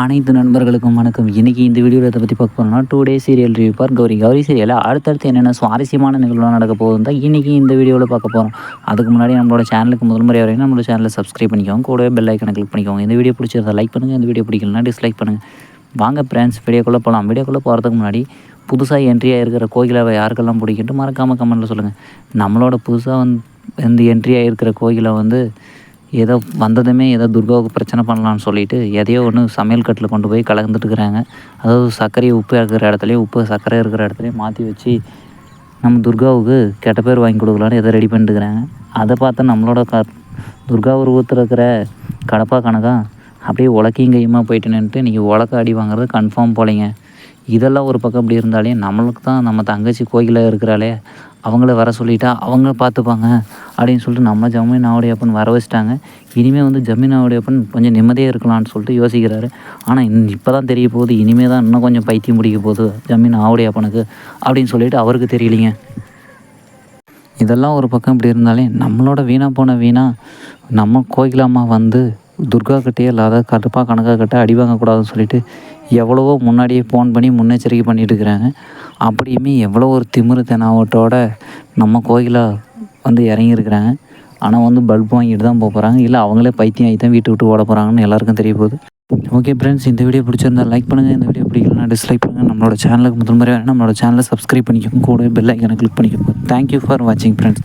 அனைத்து நண்பர்களுக்கும் வணக்கம். இன்றைக்கி இந்த வீடியோவில் இதை பற்றி பார்க்க போகிறோம்னா today serial review for Gowri. Gowri சீரியலில் அடுத்தடுத்து என்னென்ன சுவாரஸ்யமான நிகழ்வுலாம் நடக்க போகுதுன்னு தான் இன்றைக்கி இந்த வீடியோவில் பார்க்க போகிறோம் அதுக்கு முன்னாடி நம்மளோட சேனலுக்கு முதல் முறை வரைக்கும் நம்மளோட சேனலை சப்ஸ்கிரைப் பண்ணிக்கோங்க. கூடவே பெல் ஐக்கனை கிளிக் பண்ணிக்கோங்க. இந்த வீடியோ பிடிச்சிருந்தா லைக் பண்ணுங்கள் இந்த வீடியோ பிடிக்கலனா டிஸ்லைக் பண்ணுங்கள் வாங்க ஃப்ரெண்ட்ஸ் வீடியோக்குள்ளே போகலாம் வீடியோக்குள்ளே போகிறதுக்கு முன்னாடி புதுசாக என்ட்ரியாக இருக்கிற கோயிலாவை யாருக்கெல்லாம் பிடிக்கிட்டு மறக்காமல் கமெண்ட்டில் சொல்லுங்கள் நம்மளோட புதுசாக வந்து இந்த என்ட்ரியாக இருக்கிற கோயிலை வந்து ஏதோ வந்ததுமே ஏதோ துர்காவுக்கு பிரச்சனை பண்ணலான்னு சொல்லிட்டு எதையோ ஒன்று சமையல் கட்டில் கொண்டு போய் கலந்துட்டுருக்குறாங்க. அதாவது சர்க்கரையை உப்பு இருக்கிற இடத்துலையும் உப்பு சர்க்கரை இருக்கிற இடத்துலையும் மாற்றி வச்சு நம்ம துர்காவுக்கு கெட்ட பேர் வாங்கி கொடுக்கலான்னு எதை ரெடி பண்ணிட்டுருக்குறாங்க. அதை பார்த்தா நம்மளோட க துர்கா உருவத்தில் இருக்கிற கடப்பா கணக்கா அப்படியே உலக்கையும் கையுமா போயிட்டு நின்றுட்டு இன்றைக்கி உலக்க அடி வாங்குறது கன்ஃபார்ம் போலீங்க. இதெல்லாம் ஒரு பக்கம் இப்படி இருந்தாலே நம்மளுக்கு தான் நம்ம தங்கச்சி கோயிலில் இருக்கிறாளே அவங்கள வர சொல்லிட்டா அவங்க பார்த்துப்பாங்க. அப்படின்னு சொல்லிட்டு நம்ம ஜமீன் ஆவுடையப்பன் வர வச்சுட்டாங்க. இனிமேல் வந்து ஜமீன் ஆவுடையப்பன் கொஞ்சம் நிம்மதியாக இருக்கலாம்னு சொல்லிட்டு யோசிக்கிறாரு. ஆனால் இன் இப்போ தான் தெரிய போகுது இனிமேல் தான் இன்னும் கொஞ்சம் பைத்தியம் பிடிக்க போகுது ஜமீன் ஆவுடையப்பனுக்கு அப்படின்னு சொல்லிட்டு அவருக்கு தெரியலிங்க. இதெல்லாம் ஒரு பக்கம் இப்படி இருந்தாலே நம்மளோட வீணாக போன வீணாக நம்ம கோகிலாம்மா வந்து துர்கா கிட்டே இல்லாத கடுப்பாக கணக்காக கிட்ட அடி வாங்கக்கூடாதுன்னு சொல்லிட்டு எவ்வளவோ முன்னாடியே ஃபோன் பண்ணி முன்னெச்சரிக்கை பண்ணிட்டு இருக்கிறாங்க. அப்படியுமே எவ்வளோ ஒரு திமிரு தெனாவட்டோட நம்ம கோயிலாக வந்து இறங்கியிருக்கிறாங்க. ஆனால் வந்து பல்ப் வாங்கிட்டு தான் போக போகிறாங்க இல்லை அவங்களே பைத்தியம் ஆகி தான் வீட்டு விட்டு ஓட போகிறாங்கன்னு எல்லாருக்கும் தெரிய போகுது. ஓகே ஃப்ரெண்ட்ஸ் இந்த வீடியோ பிடிச்சிருந்தா லைக் பண்ணுங்கள் இந்த வீடியோ பிடிக்கலனா டிஸ்லைக் பண்ணுங்கள் நம்மளோட சேனலுக்கு முதல் முறையாக நம்மளோட சேனலை சப்ஸ்கிரைப் பண்ணிக்கோங்க. கூட பெல் ஐக்கனை கிளிக் பண்ணிக்கோங்க. தேங்க்யூ ஃபார் வாட்சிங் ஃப்ரெண்ட்ஸ்